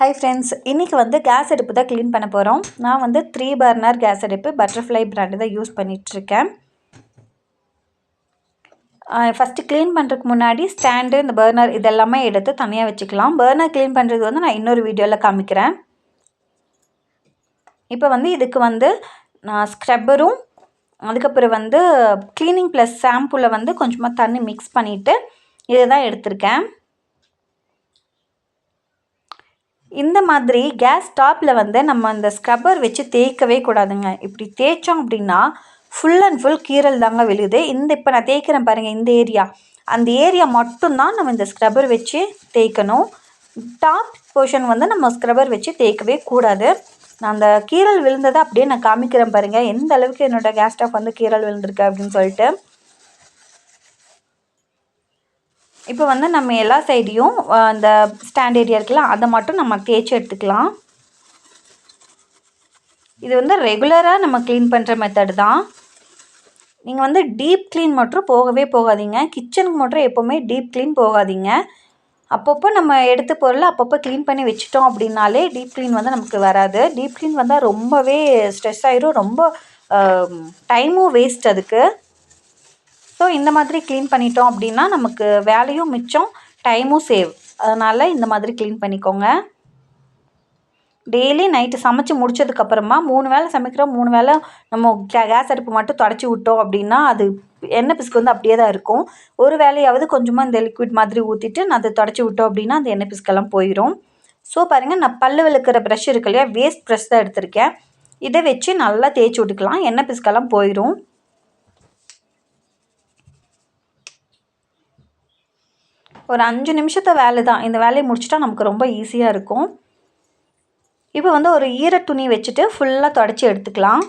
Hi friends இன்றைக்கி வந்து case அடுப்பு தான் க்ளீன் பண்ண போகிறோம் நான் வந்து த்ரீ பர்னர் கேஸ் அடுப்பு பட்டர்ஃப்ளை பிராண்டு தான் யூஸ் பண்ணிகிட்ருக்கேன் ஃபஸ்ட்டு க்ளீன் பண்ணுறதுக்கு முன்னாடி ஸ்டாண்டு இந்த பர்னர் இதெல்லாமே எடுத்து தனியாக வச்சுக்கலாம். பர்னர் க்ளீன் பண்ணுறது வந்து நான் இன்னொரு வீடியோவில் காமிக்கிறேன். இப்போ வந்து இதுக்கு வந்து நான் ஸ்க்ரப்பரும் அதுக்கப்புறம் வந்து க்ளீனிங் ப்ளஸ் ஷாம்புவில் வந்து கொஞ்சமாக தண்ணி மிக்ஸ் பண்ணிவிட்டு இதை தான் எடுத்திருக்கேன். இந்த மாதிரி கேஸ் ஸ்டாப்பில் வந்து நம்ம அந்த ஸ்க்ரப்பர் வச்சு தேய்க்கவே கூடாதுங்க. இப்படி தேய்ச்சோம் அப்படின்னா ஃபுல் அண்ட் ஃபுல் கீரல் தாங்க விழுது. இந்த இப்போ நான் தேய்க்கிறேன் பாருங்கள் இந்த ஏரியா அந்த ஏரியா மட்டும்தான் நம்ம இந்த ஸ்க்ரப்பர் வச்சு தேய்க்கணும். டாப் போர்ஷன் வந்து நம்ம ஸ்க்ரப்பர் வச்சு தேய்க்கவே கூடாது. நான் அந்த கீரல் விழுந்ததை அப்படியே நான் காமிக்கிறேன் பாருங்கள் எந்த அளவுக்கு என்னோடய கேஸ் ஸ்டாப் வந்து கீரல் விழுந்திருக்கு அப்படின்னு சொல்லிட்டு. இப்போ வந்து நம்ம எல்லா சைடையும் அந்த ஸ்டாண்ட் ஏரியா இருக்குல்ல அதை மட்டும் நம்ம தேய்ச்சி எடுத்துக்கலாம். இது வந்து ரெகுலராக நம்ம க்ளீன் பண்ணுற மெத்தடு தான். நீங்கள் வந்து டீப் க்ளீன் மட்டும் போகவே போகாதீங்க. கிச்சனுக்கு மட்டும் எப்போவுமே டீப் க்ளீன் போகாதீங்க. அப்பப்போ நம்ம எடுத்த பொருளை அப்பப்போ க்ளீன் பண்ணி வச்சுட்டோம் அப்படின்னாலே டீப் க்ளீன் வந்து நமக்கு வராது. டீப் க்ளீன் வந்தால் ரொம்பவே ஸ்ட்ரெஸ் ஆகிரும் ரொம்ப டைமும் வேஸ்ட் அதுக்கு. ஸோ இந்த மாதிரி க்ளீன் பண்ணிட்டோம் அப்படின்னா நமக்கு வேலையும் மிச்சம் டைமும் சேவ் அதனால் இந்த மாதிரி க்ளீன் பண்ணிக்கோங்க. டெய்லி நைட்டு சமைச்சு முடிச்சதுக்கப்புறமா மூணு வேளை சமைக்கிறோம் மூணு வேளை நம்ம கேஸ் அடுப்பு மட்டும் தொடச்சி விட்டோம் அப்படின்னா அது எண்ணெய் பிசுக்கு வந்து அப்படியே தான் இருக்கும். ஒரு வேலையாவது கொஞ்சமாக இந்த லிக்விட் மாதிரி ஊற்றிட்டு நான் அதை தொடச்சி விட்டோம் அப்படின்னா அந்த எண்ணெய் பிசுக்கெல்லாம் போயிடும் ஸோ பாருங்கள் நான் பல்லு விளக்குற ப்ரஷ் இருக்கு இல்லையா வேஸ்ட் ப்ரஷ் தான் எடுத்திருக்கேன். இதை வச்சு நல்லா தேய்ச்சி விட்டுக்கலாம் எண்ணெய் பிசுக்கெல்லாம் போயிடும் ஒரு அஞ்சு நிமிஷத்தை வேலை தான் இந்த வேலையை முடிச்சிட்டா நமக்கு ரொம்ப ஈஸியாக இருக்கும். இப்போ வந்து ஒரு ஈர துணி வச்சுட்டு ஃபுல்லாக தொடச்சி எடுத்துக்கலாம்.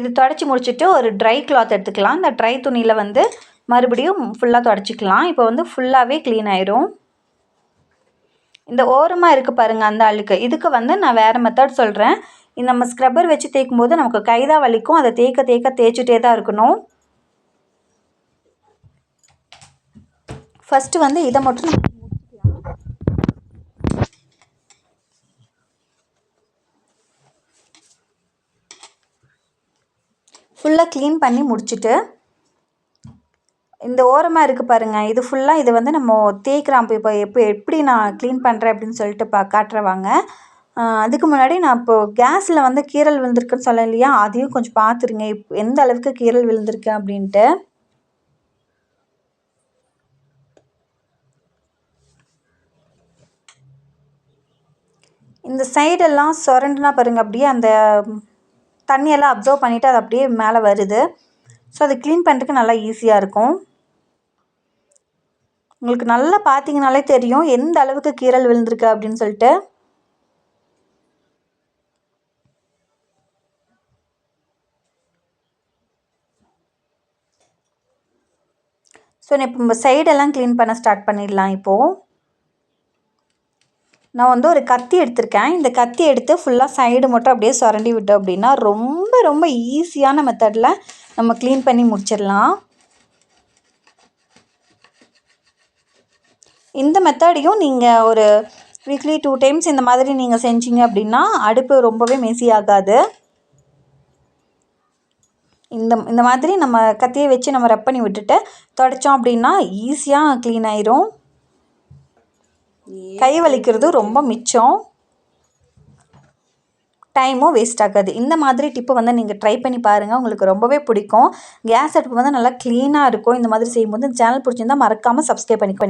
இது தொடச்சி முடிச்சுட்டு ஒரு ட்ரை கிளாத் எடுத்துக்கலாம். இந்த ட்ரை துணியில் வந்து மறுபடியும் ஃபுல்லாக தொடச்சிக்கலாம். இப்போ வந்து ஃபுல்லாகவே க்ளீன் ஆயிரும். இந்த ஓரமாக இருக்குது பாருங்கள் அந்த அழுக்கு. இதுக்கு வந்து நான் வேறு மெத்தட் சொல்கிறேன் இந்த நம்ம ஸ்க்ரப்பர் வச்சு தேய்க்கும் போது நமக்கு கைதா வலிக்கும். அதை தேய்க்க தேய்க்க தேய்ச்சிட்டே தான் இருக்கணும். ஃபஸ்ட்டு வந்து இதை மட்டும் ஃபுல்லாக க்ளீன் பண்ணி முடிச்சுட்டு இந்த ஓரமாக இருக்குது பாருங்கள் இது ஃபுல்லாக இது வந்து நம்ம தேய்க்கிறான். இப்போ எப்போ எப்படி நான் க்ளீன் பண்ணுறேன் அப்படின்னு சொல்லிட்டு பா காட்டுறவாங்க. அதுக்கு முன்னாடி நான் இப்போது கேஸில் வந்து கீரல் விழுந்திருக்குன்னு சொல்ல இல்லையா? அதையும் கொஞ்சம் பார்த்துருங்க இப் எந்த அளவுக்கு கீரல் விழுந்திருக்கு அப்படின்ட்டு. இந்த சைடெல்லாம் சுரண்டுனா பாருங்கள் அப்படியே அந்த தண்ணியெல்லாம் அப்சர்வ் பண்ணிவிட்டு அது அப்படியே மேலே வருது. ஸோ அதை க்ளீன் பண்ணுறதுக்கு நல்லா ஈஸியாக இருக்கும். உங்களுக்கு நல்லா பார்த்தீங்கனாலே தெரியும் எந்த அளவுக்கு கீரல் விழுந்திருக்கு அப்படின்னு சொல்லிட்டு. ஸோ இப்போ நம்ம சைடெல்லாம் க்ளீன் பண்ண ஸ்டார்ட் பண்ணிடலாம் இப்போது நான் வந்து ஒரு கத்தி எடுத்திருக்கேன். இந்த கத்தி எடுத்து ஃபுல்லாக சைடு மட்டும் அப்படியே சுரண்டி விட்டோம் அப்படின்னா ரொம்ப ரொம்ப ஈஸியான மெத்தடில் நம்ம க்ளீன் பண்ணி முடிச்சிடலாம். இந்த மெத்தடையும் நீங்கள் ஒரு வீக்லி டூ டைம்ஸ் இந்த மாதிரி நீங்கள் செஞ்சீங்க அப்படின்னா அடுப்பு ரொம்பவே மெஸி ஆகாது. இந்த இந்த மாதிரி நம்ம கத்தியை வச்சு நம்ம ரப் பண்ணி விட்டுட்டு தொடச்சோம் அப்படின்னா ஈஸியாக க்ளீன் ஆயிரும். கை வலிக்கிறது ரொம்ப மிச்சம். டைமும் வேஸ்ட் ஆகாது. இந்த மாதிரி டிப்பு வந்து நீங்கள் ட்ரை பண்ணி பாருங்கள் உங்களுக்கு ரொம்பவே பிடிக்கும். கேஸ் அடுப்பு வந்து நல்லா க்ளீனாக இருக்கும். இந்த மாதிரி செய்யும்போது சேனல் பிடிச்சிருந்தால் மறக்காமல் சப்ஸ்கிரைப் பண்ணிக்கோ